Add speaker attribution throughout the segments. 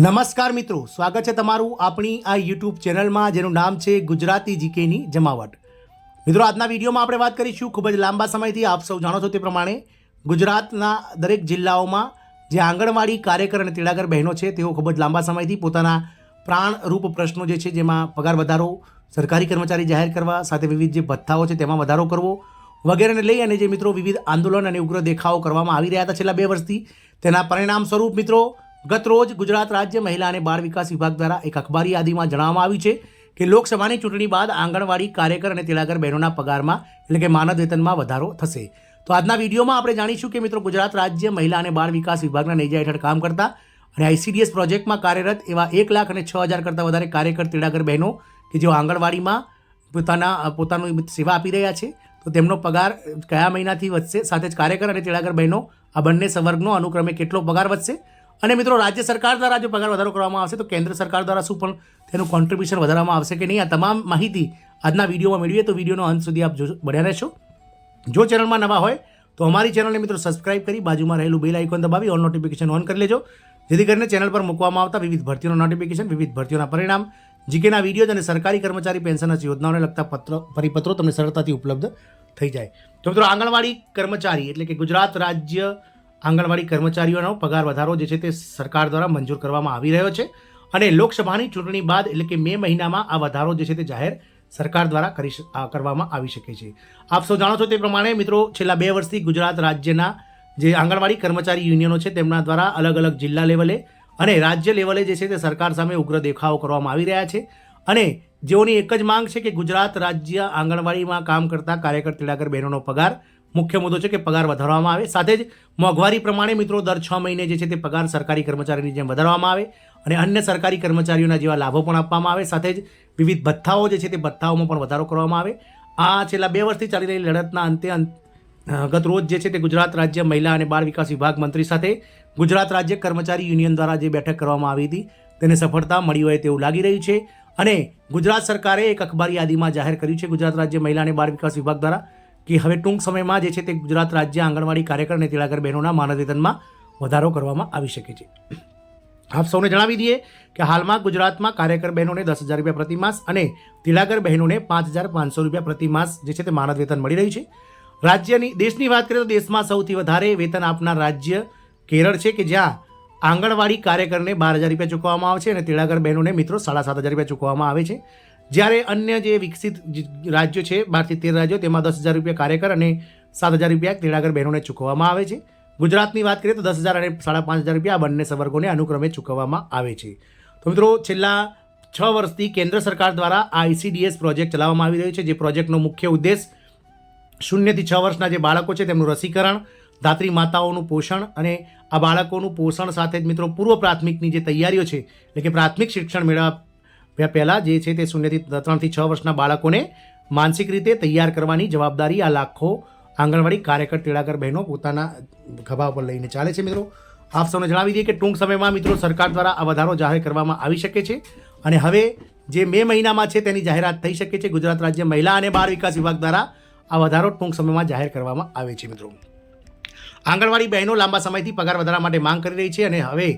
Speaker 1: નમસ્કાર મિત્રો, સ્વાગત છે તમારું આપણી આ યુટ્યુબ ચેનલમાં, જેનું નામ છે ગુજરાતી જીકેની જમાવટ. મિત્રો, આજના વિડીયોમાં આપણે વાત કરીશું ખૂબ જ લાંબા સમયથી આપ સૌ જાણો છો તે પ્રમાણે ગુજરાતના દરેક જિલ્લાઓમાં જે આંગણવાડી કાર્યકર અને તેડાગર બહેનો છે, તેઓ ખૂબ જ લાંબા સમયથી પોતાના પ્રાણરૂપ પ્રશ્નો જે છે, જેમાં પગાર વધારો, સરકારી કર્મચારી જાહેર કરવા, સાથે વિવિધ જે ભથ્થાઓ છે, તેમાં વધારો કરવો વગેરેને લઈ અને જે મિત્રો વિવિધ આંદોલન અને ઉગ્ર દેખાવો કરવામાં આવી રહ્યા હતા છેલ્લા બે વર્ષથી, તેના પરિણામ સ્વરૂપ મિત્રો ગત રોજ ગુજરાત રાજ્ય મહિલા અને બાળ વિકાસ વિભાગ દ્વારા એક અખબારી યાદીમાં જણાવવામાં આવ્યું છે કે લોકસભાની ચૂંટણી બાદ આંગણવાડી કાર્યકર અને તેડાગર બહેનોના પગારમાં, એટલે કે માનદ વેતનમાં વધારો થશે. તો આજના વિડીયોમાં આપણે જાણીશું કે મિત્રો ગુજરાત રાજ્ય મહિલા અને બાળ વિકાસ વિભાગના નેજા હેઠળ કામ કરતા અને આઈસીડીએસ પ્રોજેક્ટમાં કાર્યરત એવા એક લાખ અને છ હજાર કરતાં વધારે કાર્યકર તેડાગર બહેનો કે જેઓ આંગણવાડીમાં પોતાના, પોતાનું સેવા આપી રહ્યા છે, તો તેમનો પગાર કયા મહિનાથી વધશે? સાથે જ કાર્યકર અને તેડાગર બહેનો આ બંને સંવર્ગનો અનુક્રમે કેટલો પગાર વધશે? અને મિત્રો, રાજ્ય સરકાર દ્વારા જો પગાર વધારો કરવામાં આવશે, તો કેન્દ્ર સરકાર દ્વારા શું પણ તેનું કોન્ટ્રીબ્યુશન વધારવામાં આવશે કે નહીં? આ તમામ માહિતી આજના વિડીયોમાં મેળવીએ તો વિડીયોનો અંત સુધી આપ બન્યા રહેશો. જો ચેનલમાં નવા હોય, તો અમારી ચેનલને મિત્રો સબસ્ક્રાઇબ કરી બાજુમાં રહેલું બેલ આઇકોન દબાવી ઓલ નોટિફિકેશન ઓન કરી લેજો. જેથી કરીને ચેનલ પર મૂકવામાં આવતા વિવિધ ભરતીઓના નોટિફિકેશન વિવિધ ભરતીઓના પરિણામ જીકેના વીડિયો અને સરકારી કર્મચારી પેન્શન યોજનાઓને લગતા પત્ર, પરિપત્રો તમને સરળતાથી ઉપલબ્ધ થઈ જાય. તો મિત્રો, આંગણવાડી કર્મચારી એટલે કે ગુજરાત રાજ્ય આંગણવાડી કર્મચારીઓનો પગાર વધારો જે છે તે સરકાર દ્વારા મંજૂર કરવામાં આવી રહ્યો છે અને લોકસભાની ચૂંટણી બાદ એટલે કે મે મહિનામાં આ વધારો જે છે તે જાહેર સરકાર દ્વારા કરી કરવામાં આવી શકે છે. આપ સૌ જાણો છો તે પ્રમાણે મિત્રો છેલ્લા બે વર્ષથી ગુજરાત રાજ્યના જે આંગણવાડી કર્મચારી યુનિયનો છે તેમના દ્વારા અલગ અલગ જિલ્લા લેવલે અને રાજ્ય લેવલે જે છે તે સરકાર સામે ઉગ્ર દેખાવો કરવામાં આવી રહ્યા છે અને જેઓની એક જ માંગ છે કે ગુજરાત રાજ્ય આંગણવાડીમાં કામ કરતા કાર્યકર, તેડાગર બહેનોનો પગાર મુખ્ય મુદ્દો છે કે પગાર વધારવામાં આવે. સાથે જ મોંઘવારી પ્રમાણે મિત્રો દર છ મહિને જે છે તે પગાર સરકારી કર્મચારીની જેમ વધારવામાં આવે અને અન્ય સરકારી કર્મચારીઓના જેવા લાભો પણ આપવામાં આવે. સાથે જ વિવિધ ભથ્થાઓ જે છે તે ભથ્થાઓમાં પણ વધારો કરવામાં આવે. આ છેલ્લા બે વર્ષથી ચાલી રહેલી લડતના અંતે ગત રોજ જે છે તે ગુજરાત રાજ્ય મહિલા અને બાળ વિકાસ વિભાગ મંત્રી સાથે ગુજરાત રાજ્ય કર્મચારી યુનિયન દ્વારા જે બેઠક કરવામાં આવી હતી, તેને સફળતા મળી હોય તેવું લાગી રહ્યું છે. અને ગુજરાત સરકારે એક અખબારી યાદીમાં જાહેર કર્યું છે. ગુજરાત રાજ્ય મહિલા અને બાળ વિકાસ વિભાગ દ્વારા કે હવે ટૂંક સમયમાં જે છે તે ગુજરાત રાજ્ય આંગણવાડી કાર્યકર અને તેડાગર બહેનોના માનવેતનમાં વધારો કરવામાં આવી શકે છે. આપ સૌને જણાવી દઈએ કે હાલમાં ગુજરાતમાં કાર્યકર બહેનોને દસ હજાર રૂપિયા પ્રતિ માસ અને તેડાગર બહેનોને પાંચ હજાર પાંચસો રૂપિયા પ્રતિ માસ જે છે તે માનદ વેતન મળી રહ્યું છે. રાજ્યની, દેશની વાત કરીએ તો દેશમાં સૌથી વધારે વેતન આપનાર રાજ્ય કેરળ છે કે જ્યાં આંગણવાડી કાર્યકરને બાર હજાર રૂપિયા ચૂકવવામાં આવે છે અને તેડાગર બહેનોને મિત્રો સાડા સાત હજાર રૂપિયા ચૂકવવામાં આવે છે. જ્યારે અન્ય જે વિકસિત રાજ્યો છે, બારથી તેર રાજ્યો, તેમાં દસ હજાર રૂપિયા કાર્યકર અને સાત હજાર રૂપિયા ક્રીડાગર બહેનોને ચૂકવવામાં આવે છે. ગુજરાતની વાત કરીએ તો દસ હજાર અને સાડા પાંચ હજાર રૂપિયા આ બંને સંવર્ગોને અનુક્રમે ચૂકવવામાં આવે છે. તો મિત્રો, છેલ્લા છ વર્ષથી કેન્દ્ર સરકાર દ્વારા આ આઈસીડીએસ પ્રોજેક્ટ ચલાવવામાં આવી રહ્યો છે, જે પ્રોજેક્ટનો મુખ્ય ઉદ્દેશ શૂન્યથી છ વર્ષના જે બાળકો છે, તેમનું રસીકરણ ધાત્રી માતાઓનું પોષણ અને આ બાળકોનું પોષણ સાથે જ મિત્રો પૂર્વ પ્રાથમિકની જે તૈયારીઓ છે, એટલે કે પ્રાથમિક શિક્ષણ મેળવવા પહેલાં જે છે તે શૂન્યથી ત્રણથી છ વર્ષના બાળકોને માનસિક રીતે તૈયાર કરવાની જવાબદારી આ લાખો આંગણવાડી કાર્યકર, તેડાગર બહેનો પોતાના ખભા પર લઈને ચાલે છે મિત્રો. આપ સૌને જણાવી દઈએ કે ટૂંક સમયમાં મિત્રો સરકાર દ્વારા આ વધારો જાહેર કરવામાં આવી શકે છે અને હવે જે મે મહિનામાં છે તેની જાહેરાત થઈ શકે છે. ગુજરાત રાજ્ય મહિલા અને બાળ વિકાસ વિભાગ દ્વારા આ વધારો ટૂંક સમયમાં જાહેર કરવામાં આવે છે મિત્રો. આંગણવાડી બહેનો લાંબા સમયથી પગાર વધારા માટે માંગ કરી રહી છે અને હવે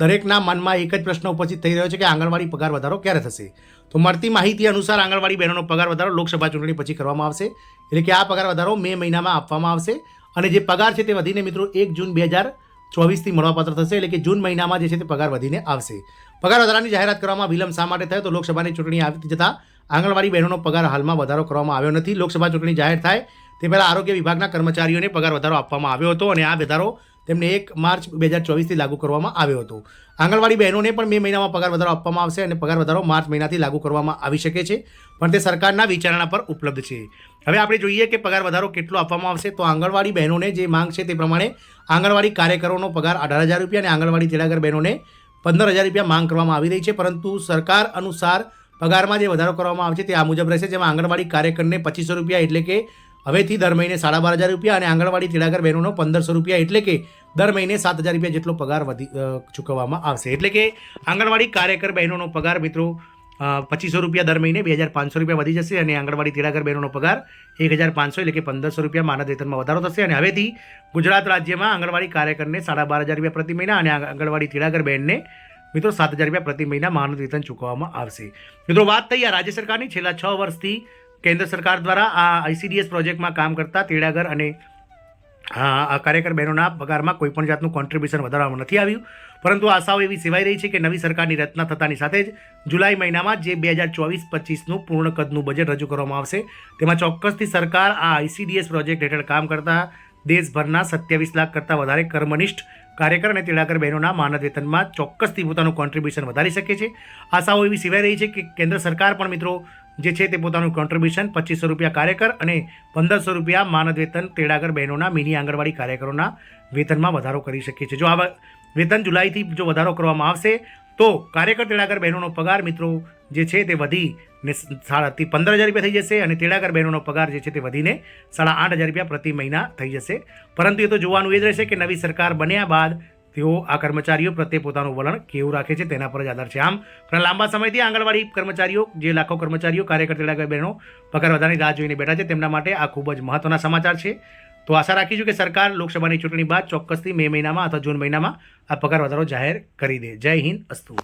Speaker 1: દરેકના મનમાં એક જ પ્રશ્ન ઉપસ્થિત થઈ રહ્યો છે કે આંગણવાડી પગાર વધારો ક્યારે થશે? તો મળતી માહિતી અનુસાર આંગણવાડી બહેનોનો પગાર વધારો લોકસભા ચૂંટણી પછી કરવામાં આવશે. એટલે કે આ પગાર વધારો મે મહિનામાં આપવામાં આવશે અને જે પગાર છે તે વધીને મિત્રો એક જૂન બે હજાર ચોવીસથી મળવાપાત્ર થશે. એટલે કે જૂન મહિનામાં જે છે તે પગાર વધીને આવશે. પગાર વધારાની જાહેરાત કરવામાં વિલંબ શા માટે થયો? તો લોકસભાની ચૂંટણી આવી જતાં આંગણવાડી બહેનોનો પગાર હાલમાં વધારો કરવામાં આવ્યો નથી. લોકસભા ચૂંટણી જાહેર થાય તે પહેલાં આરોગ્ય વિભાગના કર્મચારીઓને પગાર વધારો આપવામાં આવ્યો હતો અને આ વધારો તેમને એક માર્ચ બે હજાર ચોવીસથી લાગુ કરવામાં આવ્યો હતો. આંગણવાડી બહેનોને પણ મે મહિનામાં પગાર વધારો આપવામાં આવશે અને પગાર વધારો માર્ચ મહિનાથી લાગુ કરવામાં આવી શકે છે, પણ તે સરકારના વિચારણા પર ઉપલબ્ધ છે. હવે આપણે જોઈએ કે પગાર વધારો કેટલો આપવામાં આવશે. તો આંગણવાડી બહેનોને જે માંગ છે તે પ્રમાણે આંગણવાડી કાર્યકરોનો પગાર અઢાર હજાર રૂપિયા અને આંગણવાડી તેડાગર બહેનોને પંદર હજાર રૂપિયા માંગ કરવામાં આવી રહી છે. પરંતુ સરકાર અનુસાર પગારમાં જે વધારો કરવામાં આવે છે તે આ મુજબ રહેશે, જેમાં આંગણવાડી કાર્યકરને પચીસો રૂપિયા એટલે કે હવેથી દર મહિને સાડા બાર હજાર રૂપિયા અને આંગણવાડી તેડાગર બહેનોનો પંદરસો રૂપિયા એટલે કે દર મહિને સાત હજાર રૂપિયા જેટલો પગાર વધી ચૂકવવામાં આવશે. એટલે કે આંગણવાડી કાર્યકર બહેનોનો પગાર મિત્રો પચીસો રૂપિયા દર મહિને બે હજાર પાંચસો રૂપિયા વધી જશે અને આંગણવાડી તેડાગર બહેનોનો પગાર એક હજાર પાંચસો એટલે કે પંદરસો રૂપિયા માનદ વેતનમાં વધારો થશે. અને હવેથી ગુજરાત રાજ્યમાં આંગણવાડી કાર્યકરને સાડા બાર હજાર રૂપિયા પ્રતિ મહિના અને આંગણવાડી તેડાગર બહેનને મિત્રો સાત હજાર રૂપિયા પ્રતિ મહિના માનદ વેતન ચૂકવવામાં આવશે. મિત્રો, વાત થઈ આ રાજ્ય સરકારની. છેલ્લા છ વર્ષથી કેન્દ્ર સરકાર દ્વારા આ આઈસીડીએસ પ્રોજેક્ટમાં કામ કરતા તેડાગર અને આ આ કાર્યકર બહેનોના પગારમાં કોઈ પણ જાતનું કોન્ટ્રીબ્યુશન વધારવામાં નથી આવ્યું. પરંતુ આશાઓ એવી સેવાઈ રહી છે કે નવી સરકારની રચના થતાની સાથે જ જુલાઈ મહિનામાં જે બે હજાર ચોવીસ પચીસનું પૂર્ણ કદનું બજેટ રજૂ કરવામાં આવશે, તેમાં ચોક્કસથી સરકાર આ આઈસીડીએસ પ્રોજેક્ટ હેઠળ કામ કરતા દેશભરના સત્યાવીસ લાખ કરતાં વધારે કર્મનિષ્ઠ કાર્યકર અને તેડાગર બહેનોના માનદ વેતનમાં ચોક્કસથી પોતાનું કોન્ટ્રીબ્યુશન વધારી શકે છે. આશાઓ એવી સિવાય રહી છે કે કેન્દ્ર સરકાર પણ મિત્રો જે છે તે પોતાનું કોન્ટ્રીબ્યુશન પચીસો રૂપિયા કાર્યકર અને પંદરસો રૂપિયા માનદ વેતન તેડાગર બહેનોના મિની આંગણવાડી કાર્યકરોના વેતનમાં વધારો કરી શકે છે જો આ વેતન જુલાઈથી જો વધારો કરવામાં આવશે, તો કાર્યકર તેડાગર બહેનોનો પગાર મિત્રો જે છે તે વધી ને સાડાથી પંદર હજાર રૂપિયા થઈ જશે અને તેડાગર બહેનોનો પગાર જે છે તે વધીને સાડા આઠ હજાર રૂપિયા પ્રતિ મહિના થઈ જશે. પરંતુ એ તો જોવાનું એ જ રહેશે કે નવી સરકાર બન્યા બાદ તેઓ આ કર્મચારીઓ પ્રત્યે પોતાનું વલણ કેવું રાખે છે તેના પર જ આધાર છે. આમ, ઘણા લાંબા સમયથી આંગણવાડી કર્મચારીઓ, જે લાખો કર્મચારીઓ, કાર્યકર તેડાગર બહેનો, પગાર વધારાની રાહ જોઈને બેઠા છે, તેમના માટે આ ખૂબ જ મહત્વના સમાચાર છે. તો આશા રાખીશું કે સરકાર લોકસભાની ચૂંટણી બાદ ચોક્કસથી મે મહિનામાં અથવા જૂન મહિનામાં આ પગાર વધારો જાહેર કરી દે. જય હિન્દ, અસ્તુ.